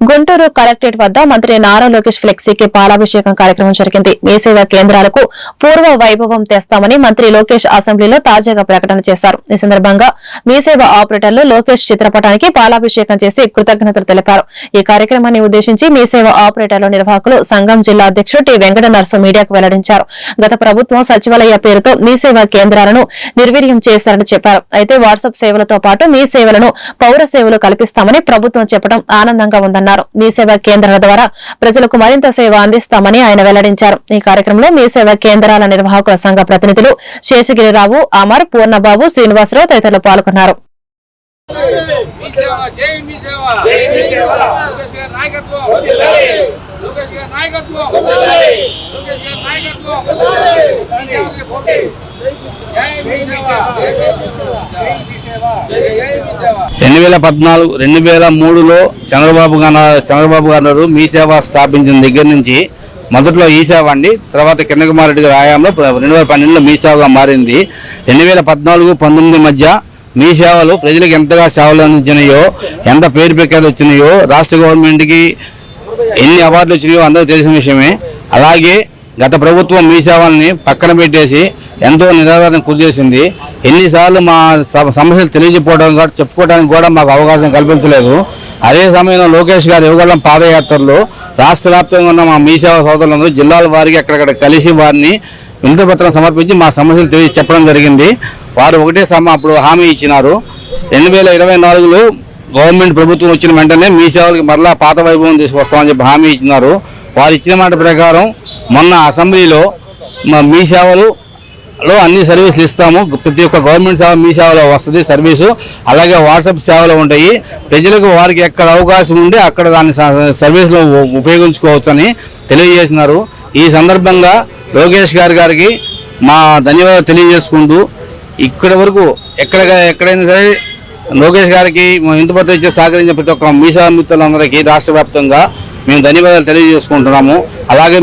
Guntur collectorate వద్ద మంత్రి నారా లోకేష్ ఫ్లెక్సీకి పాలాభిషేకం కార్యక్రమం జరిగింది. మీ సేవా కేంద్రాలకు పూర్వ వైభవం తెస్తామని మంత్రి లోకేష్ అసెంబ్లీలో తాజాగా ప్రకటన చేశారు. ఈ సందర్భంగా మీ సేవ ఆపరేటర్లు లోకేష్ చిత్రపటానికి పాలాభిషేకం చేసి కృతజ్ఞతలు తెలిపారు. ఈ కార్యక్రమాన్ని ఉద్దేశించి మీ సేవ ఆపరేటర్ల నిర్వాహకులు సంఘం జిల్లా అధ్యక్షుడు టి. వెంకట నర్సు మీడియాకు వెల్లడించారు. గత ప్రభుత్వం సచివాలయ పేరుతో మీ సేవా కేంద్రాలను నిర్వీర్యం చేశారని చెప్పారు. అయితే వాట్సాప్ సేవలతో పాటు మీ సేవలను పౌర సేవలు కల్పిస్తామని ప్రభుత్వం చెప్పడం ఆనందంగా ఉందన్నారు. మీ సేవా కేంద్రాల ద్వారా ప్రజలకు మరింత సేవ అందిస్తామని ఆయన వెల్లడించారు. ఈ కార్యక్రమంలో మీ సేవా కేంద్రాల నిర్వాహకుల సంఘ ప్రతినిధులు శేషగిరిరావు అమర్ పూర్ణబాబు శ్రీనివాసరావు తదితరులు పాల్గొన్నారు. నాయకత్వం. రెండు వేల పద్నాలుగు రెండు వేల మూడులో చంద్రబాబు గారు చంద్రబాబు గారు మీ సేవ స్థాపించిన దగ్గర నుంచి మొదట్లో ఈ సేవ అండి. తర్వాత కిరణ్ కుమార్ రెడ్డి గారి రెండు వేల పన్నెండులో మీ సేవగా మారింది. రెండు వేల పద్నాలుగు పంతొమ్మిది మధ్య మీ సేవలు ప్రజలకు ఎంతగా సేవలు అందించినాయో ఎంత పేరు ప్రఖ్యాతులు వచ్చినాయో రాష్ట్ర గవర్నమెంట్కి ఎన్ని అవార్డులు వచ్చినాయో అందరూ తెలిసిన విషయమే. అలాగే గత ప్రభుత్వం మీ సేవల్ని పక్కన పెట్టేసి ఎంతో నిరాధారణ గురి చేసింది. ఎన్నిసార్లు మా సమస్యలు తెలియజెప్పుకోవడం చెప్పుకోవడానికి కూడా మాకు అవకాశం కల్పించలేదు. అదే సమయంలో లోకేష్ గారు యువగలం పాదయాత్రలో రాష్ట్ర వ్యాప్తంగా ఉన్న మా మీ సేవ సోదరులందరూ జిల్లాల వారికి అక్కడక్కడ కలిసి వారిని వినతిపత్రం సమర్పించి మా సమస్యలు తెలియ చెప్పడం జరిగింది. వారు ఒకటే సమ అప్పుడు హామీ ఇచ్చినారు. రెండు వేల ఇరవై నాలుగులో గవర్నమెంట్ ప్రభుత్వం వచ్చిన వెంటనే మీ సేవలకి మరలా పాత వైభవం తీసుకొస్తామని చెప్పి హామీ ఇచ్చినారు. వారు ఇచ్చిన మాట ప్రకారం మొన్న అసెంబ్లీలో మా మీ సేవలు లో అన్ని సర్వీసులు ఇస్తాము. ప్రతి ఒక్క గవర్నమెంట్ సేవ మీ సేవలో వస్తుంది సర్వీసు. అలాగే వాట్సాప్ సేవలు ఉంటాయి. ప్రజలకు వారికి ఎక్కడ అవకాశం ఉంటే అక్కడ దాన్ని స- సర్వీసులో ఉపయోగించుకోవచ్చని తెలియజేసినారు. ఈ సందర్భంగా లోకేష్ గారి గారికి మా ధన్యవాదాలు తెలియజేసుకుంటూ ఇక్కడి వరకు ఎక్కడ ఎక్కడైనా సరే లోకేష్ గారికి ఇంటి సహకరించిన ప్రతి ఒక్క మీసా మిత్రులందరికీ రాష్ట్ర వ్యాప్తంగా మేము ధన్యవాదాలు తెలియజేసుకుంటున్నాము. అలాగే